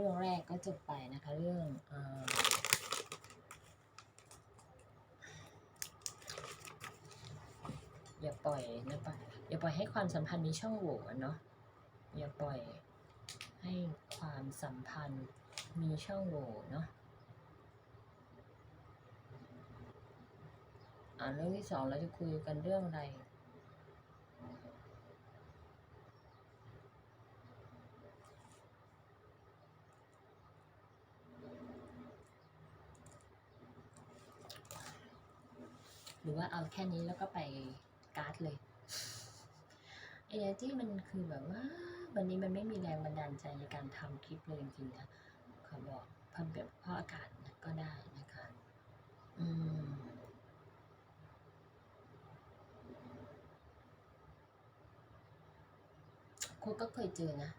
รื่องแรกก็จบไปนะคะเรื่องเออย่าปล่อยนะปะอย่าปล่อยให้ความสัมพันธ์มีช่องโหว่เนาะอย่าปล่อยให้ความสัมพันธ์มีช่องโหว่เนาะอ่าเรื่องที่สองเราจะคุยกันเรื่องอะไร หรือว่าเอาแค่นี้แล้วก็ไปการ์ดเลยเอเนจีมันคือแบบว่า วันนี้มันไม่มีแรงบันดาลใจในการทำคลิปเลยจริงๆนะขอบอกเพิ่มแบบเพราะอากาศนะก็ได้นะคะ อืมคุณก็เคยเจอนะ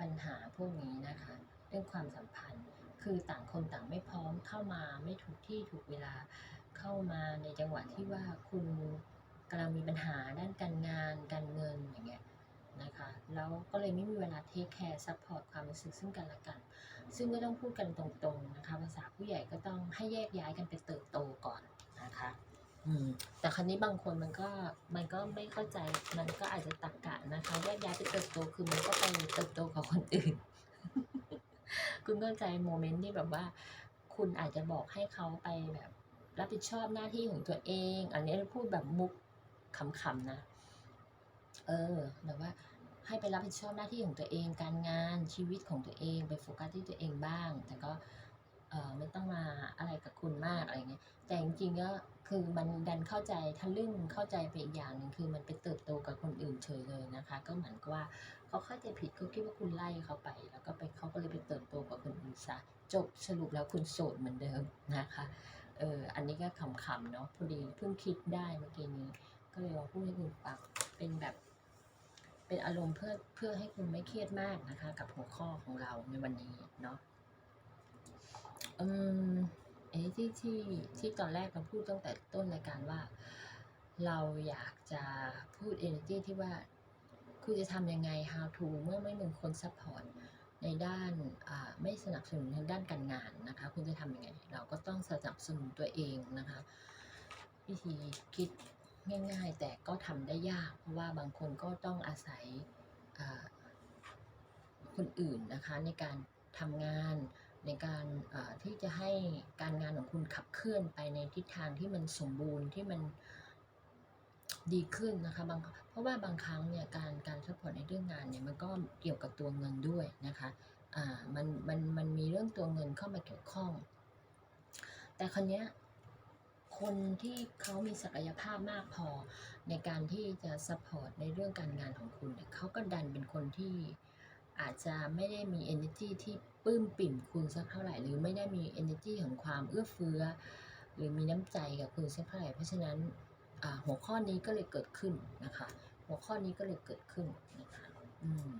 ปัญหาพวกนี้นะคะ เรื่องความสัมพันธ์ คือต่างคนต่างไม่พร้อมเข้ามาไม่ถูกที่ถูกเวลา เข้ามาในจังหวะที่ว่าคุณกำลังมีปัญหาด้านการงานการเงินอย่างเงี้ยนะคะแล้วก็เลยไม่มีเวลาเทคแคร์ซัพพอร์ตความรู้สึกซึ่งกันและกัน ซึ่งก็ต้องพูดกันตรงๆนะคะภาษาผู้ใหญ่ก็ต้องให้แยกย้ายกันไปเติบโตก่อนนะคะอืมแต่ครั้นี้บางคนมันก็มันก็ไม่เข้าใจมันก็อาจจะตักกะนะคะแยกย้ายไปเติบโตคือมันก็ไปเติบโตกับคนอื่น คุณเข้าใจโมเมนต์ที่แบบว่า คุณอาจจะบอกให้เขาไปแบบ รับผิดชอบหน้าที่ของตัวเอง อันนี้พูดแบบมุกขำๆนะ เออแบบว่าให้ไปรับผิดชอบหน้าที่ของตัวเอง การงานชีวิตของตัวเอง ไปโฟกัสที่ตัวเองบ้าง แต่ก็เออไม่ต้องมาอะไรกับคุณมากอะไรเงี้ยแต่จริงๆก็คือมันดันเข้าใจทะลึ่งเข้าใจไปอีกอย่างหนึ่งคือมันไปเติบโตกับคนอื่นเฉยเลยนะคะ ก็เหมือนกับว่าเขาเข้าใจผิดเขาคิดว่าคุณไล่เขาไป แล้วก็ไปเขาก็เลยไปเติบโตกับคนอื่นซะจบสรุปแล้วคุณโสดเหมือนเดิมนะคะ เอออันนี้ก็ขำๆเนาะพอดีเพิ่งคิดได้เมื่อกี้นี้ ก็เลยมาพูดให้คุณฟังเป็นแบบเป็นอารมณ์เพื่อเพื่อให้คุณไม่เครียดมากนะคะ กับหัวข้อของเราในวันนี้เนาะอืมเอ้ที่ที่ที่ตอนแรกเราพูดตั้งแต่ต้นรายการว่า เราอยากจะพูด energy ที่ว่าคุณจะทำยังไง how to เมื่อไม่มีคน support ในด้านไม่สนับสนุนทางด้านการงานนะคะ คุณจะทำยังไง เราก็ต้องสนับสนุนตัวเองนะคะ วิธีคิดง่าย ๆ แต่ก็ทำได้ยาก เพราะว่าบางคนก็ต้องอาศัยคนอื่นนะคะในการทำงานในการที่จะให้การงานของคุณขับเคลื่อนไปในทิศทางที่มันสมบูรณ์ที่มัน ดีขึ้นนะคะบางเพราะว่าบางครั้งเนี่ยการการซัพพอร์ตในเรื่องงานเนี่ยมันก็เกี่ยวกับตัวเงินด้วยนะคะอ่ามันมันมันมีเรื่องตัวเงินเข้ามาเกี่ยวข้อง แต่คนเนี้ยคนที่เขามีศักยภาพมากพอในการที่จะซัพพอร์ตในเรื่องการงานของคุณเนี่ยเขาก็ดันเป็นคนที่อาจจะไม่ได้มี energy ที่ปลื้มปิ่มคุณสักเท่าไหร่ หรือไม่ได้มี energy ของความเอื้อเฟื้อ หรือมีน้ำใจกับคุณสักเท่าไหร่ เพราะฉะนั้น หัวข้อนี้ก็เลยเกิดขึ้นนะคะ หัวข้อนี้ก็เลยเกิดขึ้นนะคะอืม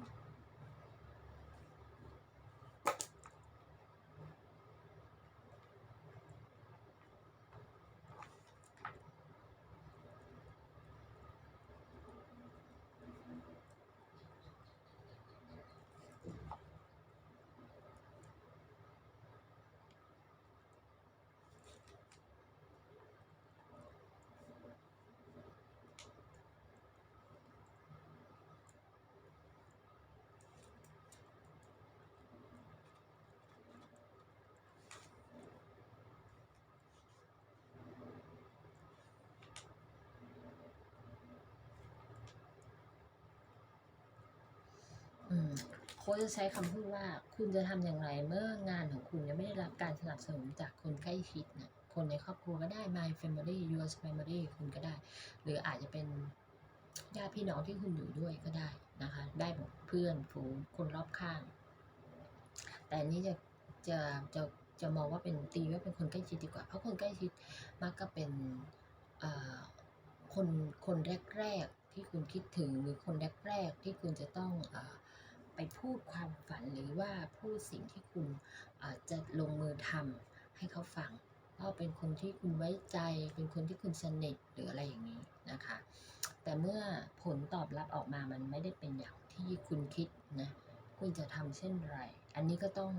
อืมโค้ชจะใช้คำพูดว่าคุณจะทำอย่างไรเมื่องานของคุณยังไม่ได้รับการสนับสนุนจากคนใกล้ชิดนะคนในครอบครัวก็ได้ my family your family คุณก็ได้ หรืออาจจะเป็นญาติพี่น้องที่คุณอยู่ด้วยก็ได้นะคะ ได้หมดเพื่อนฝูงคนรอบข้าง แต่อันนี้จะจะจะจะมองว่าเป็นตีว่าเป็นคนใกล้ชิดดีกว่า เพราะคนใกล้ชิดมักก็เป็นอ่อคนคนแรกๆที่คุณคิดถึงหรือคนแรกๆที่คุณจะต้องอ พูดความฝันหรือว่าพูดสิ่งที่คุณจะลงมือทำให้เขาฟังก็เป็นคนที่คุณไว้ใจ เป็นคนที่คุณสนิทหรืออะไรอย่างนี้นะคะ แต่เมื่อผลตอบรับออกมามันไม่ได้เป็นอย่างที่คุณคิดนะคุณจะทำเช่นไร อันนี้ก็ต้อง